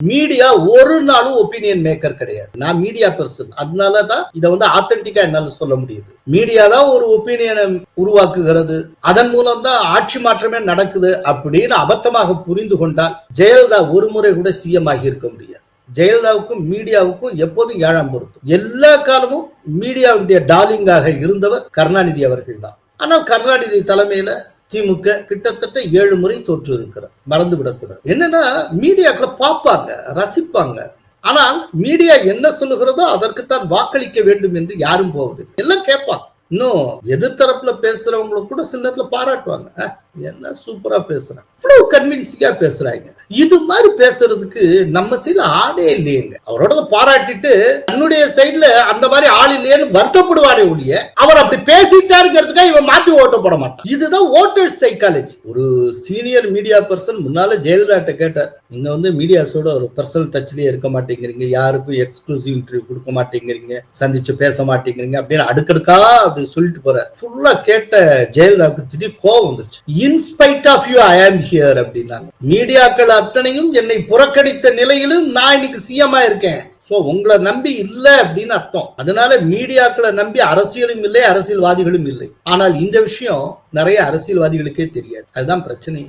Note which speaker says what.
Speaker 1: Media ஒரு நாளும் opinion maker கிடையாது. நான் மீடியா பர்சன் அதனால தான் இதை வந்து ஆத்தென்டிக்கா என்னால சொல்ல முடியுது. மீடியா தான் ஒரு ஒப்பீனியனை உருவாக்குகிறது. அதன் மூலம் தான் ஆட்சி மாற்றமே நடக்குது அப்படின்னு அபத்தமாக புரிந்து கொண்டால் ஜெயலலிதா ஒரு முறை கூட சிஎம் ஆகி இருக்க முடியாது. ஜெயலலிதாவுக்கும் மீடியாவுக்கும் எப்போதும் ஏழாம் பொருத்தும். எல்லா காலமும் மீடியாவுடைய டார்லிங்காக இருந்தவர் கருணாநிதி அவர்கள் தான். ஆனால் கருணாநிதி தலைமையில திமுக கிட்டத்தட்ட ஏழு முறை தோற்று இருக்கிறார் மறந்து விடக்கூடாது என்னன்னா மீடியாக்களை பார்ப்பாங்க ரசிப்பாங்க. ஆனால் மீடியா என்ன சொல்லுகிறதோ அதற்குத்தான் வாக்களிக்க வேண்டும் என்று யாரும் போவது எல்லாம் கேட்பாங்க. இன்னும் எதிர்த்தரப்புல பேசுறவங்களை கூட சில நேரத்துல பாராட்டுவாங்க. என்ன சூப்பரா பேசுறாங்க இவ்வளவு கன்வின்சிங்கா பேசுறாங்க. இது மாதிரி பேசுறதுக்கு நம்ம சைடுல ஆடே இல்லையேங்க. அவரோட பாராட்டிட்டு தன்னுடைய சைடுல அந்த மாதிரி ஆள் இல்லையேன்னு வருத்தப்படுவாரே ஒழிய அவர் அப்படி பேசிட்டாருங்கிறதுக்காக இவன் மாத்தி ஓட்ட போட மாட்டான். இதுதான் ஓட்டர் சைக்காலஜி ஒரு சீனியர் மீடியா பர்சன் முன்னால ஜெயலலிதாட்ட கேட்டார் நீங்க வந்து மீடியாஸோட ஒரு பர்சனல் டச்லயே இருக்க மாட்டேங்கிறீங்க. யாருக்கும் எக்ஸ்க்ளூசிவ் இன்டர்வியூ கொடுக்க மாட்டேங்கிறீங்க. சந்திச்சு பேச மாட்டேங்கிறீங்க. அப்படின்னு அடுக்கடுக்கா அப்படி சொல்லிட்டு போற ஃபுல்லா கேட்ட ஜெயலலிதாவுக்கு திடீர் கோவம் வந்துருச்சு. இன்ஸ்பைட் ஆஃப் யூ ஐ ஆம் ஹியர் அப்படின்னாங்க. மீடியாக்கள் அத்தனையும் என்னை புறக்கணித்த நிலையிலும் நான் இன்னைக்கு சிஎம்மா இருக்கேன். சோ உங்களை நம்பி இல்லை அப்படின்னு அர்த்தம். அதனால மீடியாக்களை நம்பி அரசியலும் இல்லை அரசியல்வாதிகளும் இல்லை. ஆனால் இந்த விஷயம் நிறைய அரசியல்வாதிகளுக்கே தெரியாது. அதுதான் பிரச்சனை.